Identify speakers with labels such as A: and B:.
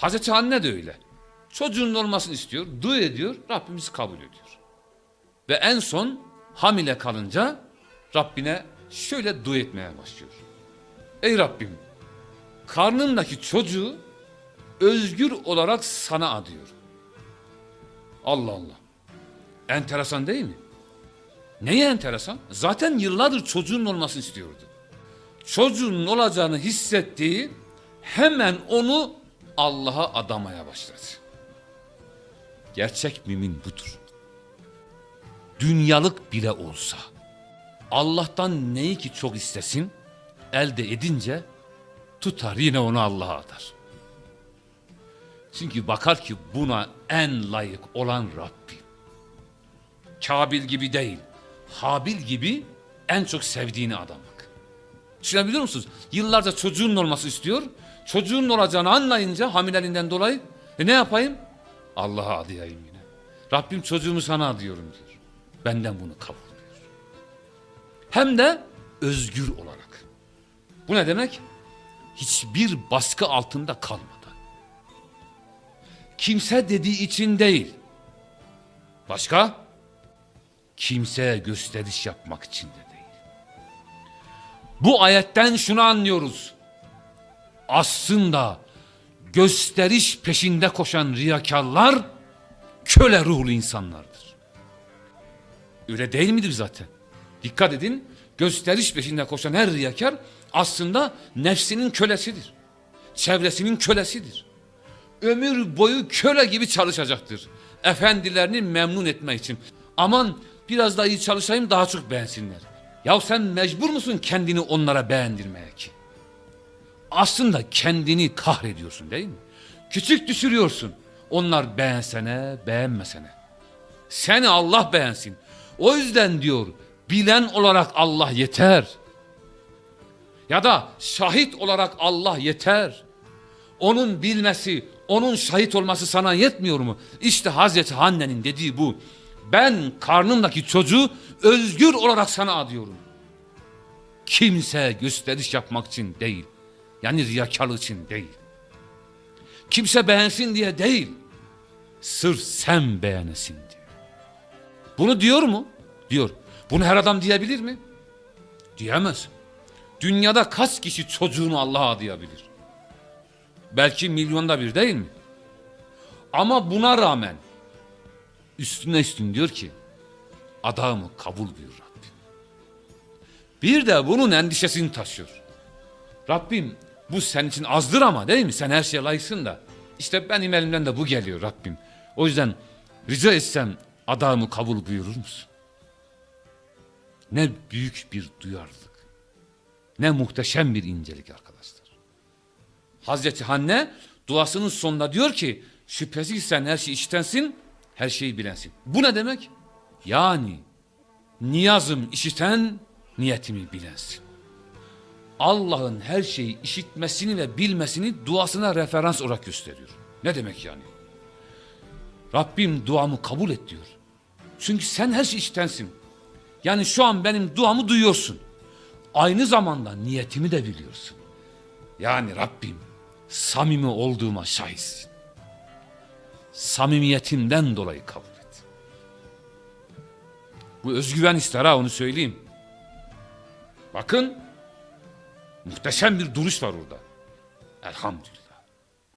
A: Hazreti Anne de öyle. Çocuğunun olmasını istiyor, dua ediyor, Rabbimiz kabul ediyor. Ve en son hamile kalınca Rabbine şöyle dua etmeye başlıyor. Ey Rabbim, karnımdaki çocuğu özgür olarak sana adıyorum. Allah Allah. Enteresan değil mi? Neye enteresan? Zaten yıllardır çocuğun olmasını istiyordu. Çocuğun olacağını hissettiği hemen onu Allah'a adamaya başladı. Gerçek mümin budur. Dünyalık bile olsa Allah'tan neyi ki çok istesin elde edince tutar yine onu Allah'a adar. Çünkü bakar ki buna en layık olan Rabbim. Kabil gibi değil, Habil gibi en çok sevdiğini adamak. Düşünebiliyor musunuz? Yıllarca çocuğun olması istiyor. Çocuğun olacağını anlayınca hamileliğinden dolayı e ne yapayım? Allah'a adayayım yine. Rabbim çocuğumu sana adıyorum diyor. Benden bunu kabul diyor. Hem de özgür olarak. Bu ne demek? Hiçbir baskı altında kalmadan. Kimse dediği için değil. Başka? Kimseye gösteriş yapmak için de değil. Bu ayetten şunu anlıyoruz. Aslında gösteriş peşinde koşan riyakarlar köle ruhlu insanlardır. Öyle değil midir zaten? Dikkat edin. Gösteriş peşinde koşan her riyakar aslında nefsinin kölesidir. Çevresinin kölesidir. Ömür boyu köle gibi çalışacaktır. Efendilerini memnun etmek için. Aman biraz daha iyi çalışayım daha çok beğensinler. Ya sen mecbur musun kendini onlara beğendirmeye ki? Aslında kendini kahrediyorsun değil mi? Küçük düşürüyorsun. Onlar beğensene, beğenmesene. Seni Allah beğensin. O yüzden diyor, bilen olarak Allah yeter. Ya da şahit olarak Allah yeter. Onun bilmesi, onun şahit olması sana yetmiyor mu? İşte Hazreti Hanne'nin dediği bu. Ben karnımdaki çocuğu özgür olarak sana adıyorum. Kimse gösteriş yapmak için değil. Yani riyakarlık için değil. Kimse beğensin diye değil. Sırf sen beğenesin diye. Bunu diyor mu? Diyor. Bunu her adam diyebilir mi? Diyemez. Dünyada kaç kişi çocuğunu Allah'a adayabilir? Belki milyonda bir değil mi? Ama buna rağmen üstüne üstün diyor ki adamı kabul buyur Rabbim. Bir de bunun endişesini taşıyor. Rabbim bu senin için azdır ama değil mi? Sen her şeye layıksın da. İşte benim elimden de bu geliyor Rabbim. O yüzden rica etsem adamı kabul buyurur musun? Ne büyük bir duyarlılık. Ne muhteşem bir incelik arkadaşlar. Hazreti Hanne duasının sonunda diyor ki şüphesiz sen her şeyi işitensin, her şeyi bilensin. Bu ne demek? Yani niyazım işiten, niyetimi bilensin. Allah'ın her şeyi işitmesini ve bilmesini duasına referans olarak gösteriyor. Ne demek yani? Rabbim duamı kabul et diyor. Çünkü sen her şeyi işitensin. Yani şu an benim duamı duyuyorsun. Aynı zamanda niyetimi de biliyorsun. Yani Rabbim samimi olduğuma şahitsin. Samimiyetimden dolayı kabul et. Bu özgüven ister ha onu söyleyeyim. Bakın muhteşem bir duruş var orada. Elhamdülillah.